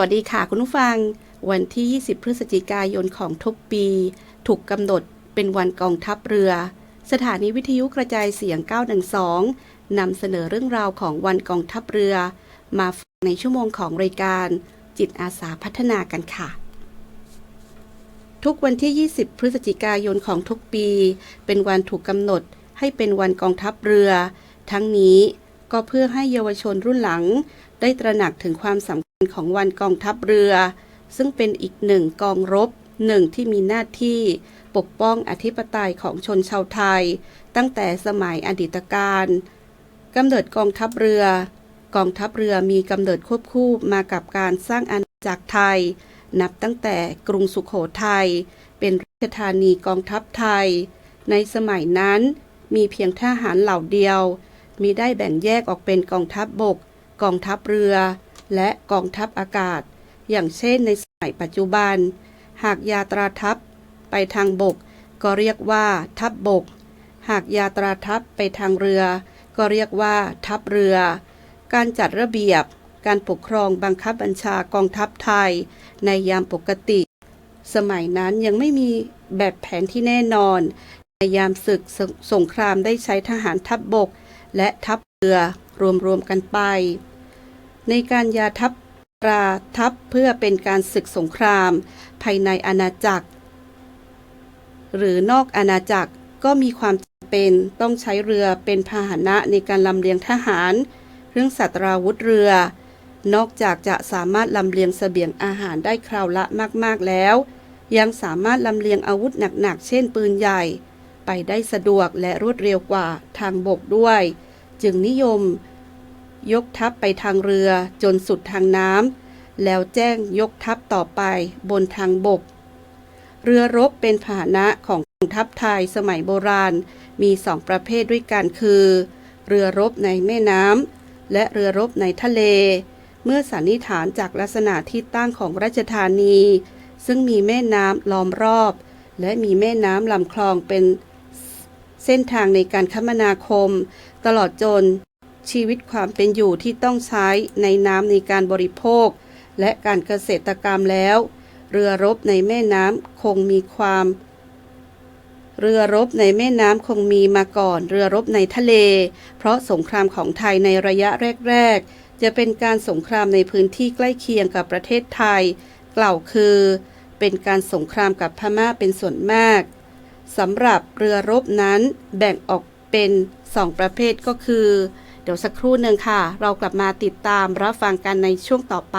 วัสดีค่ะคุณผู้ฟัง วันที่ 20 พฤศจิกายนของทุกปี ถูกกำหนดเป็นวันกองทัพเรือ สถานีวิทยุกระจายเสียง 912นำเสนอเรื่องราวของวันกองทัพเรือ มาฟังในชั่วโมงของรายการ จิตอาสาพัฒนากันค่ะ ทุกวันที่ 20 พฤศจิกายนของทุกปี เป็นวันถูกกำหนดให้เป็นวันกองทัพเรือ ทั้งนี้ก็เพื่อให้เยาวชนรุ่นหลัง ได้ตระหนักถึงความสำคัญ ของวันกองทัพเรือ ซึ่งเป็นอีกหนึ่งกองรบหนึ่งที่มีหน้าที่ปกป้องอธิปไตยของชนชาวไทย ตั้งแต่สมัยอดีตการกำเนิดกองทัพเรือ กองทัพเรือมีกำเนิดควบคู่มากับการสร้างอาณาจักรไทย นับตั้งแต่กรุงสุขโขทัยเป็นราชธานีกองทัพไทย ในสมัยนั้นมีเพียงทหารเหล่าเดียว มีได้แบ่งแยกออกเป็นกองทัพบบก กองทัพเรือ และกองทัพอากาศ อย่างเช่นในสมัยปัจจุบัน หากยาตราทัพไปทางบก ก็เรียกว่า ทัพบบก หากยาตราทัพไปทางเรือ ก็เรียกว่า ทัพเรือ การจัดระเบียบ การปกครองบังคับบัญชากองทัพไทย ในยามปกติ สมัยนั้นยังไม่มีแบบแผนที่แน่นอนในยามศึกสสงครามได้ใช้ทหารทัพบบก และทัพเรือรวมๆกันไป ในการยาทัพตราทัพเพื่อเป็นการศึกสงคราม ภายในอาณาจักร หรือนอกอาณาจักรก็มีความจำเป็นต้องใช้เรือเป็นพาหนะในการลำเลียงทหาร เรื่องสัตราวุธเรือ นอกจากจะสามารถลำเลียงเสบียงอาหารได้คราวละมาก ๆ แล้ว ยังสามารถลำเลียงอาวุธหนัก ๆ เช่นปืนใหญ่ ไปได้สะดวกและรวดเร็วกว่าทางบกด้วย จึงนิยม ยกทัพไปทางเรือจนสุดทางน้ำแล้วแจ้งยกทัพต่อไปบนทางบก เรือรบเป็นพาหนะของกองทัพไทยสมัยโบราณมีสองประเภทด้วยกันคือ เรือรบในแม่น้ำและเรือรบในทะเล เมื่อสันนิษฐานจากลักษณะที่ตั้งของราชธานี ซึ่งมีแม่น้ำล้อมรอบ และมีแม่น้ำลำคลองเป็นเส้นทางในการคมนาคม ตลอดจน ชีวิตความเป็นอยู่ที่ต้องใช้ในน้ำในการบริโภค และการเกษตรกรรมแล้ว เรือรบในแม่น้ำคงมีความ เรือรบในแม่น้ำคงมีมาก่อน เรือรบในทะเล เพราะสงครามของไทยในระยะแรก ๆ จะเป็นการสงครามในพื้นที่ใกล้เคียงกับประเทศไทย กล่าวคือ เป็นการสงครามกับพม่าเป็นส่วนมากสำหรับเรือรบนั้นแบ่งออกเป็นสองประเภทก็คือ ดี๋ยวสักครู่หนึ่งค่ะ เรากลับมาติดตามรับฟังกันในช่วงต่อไป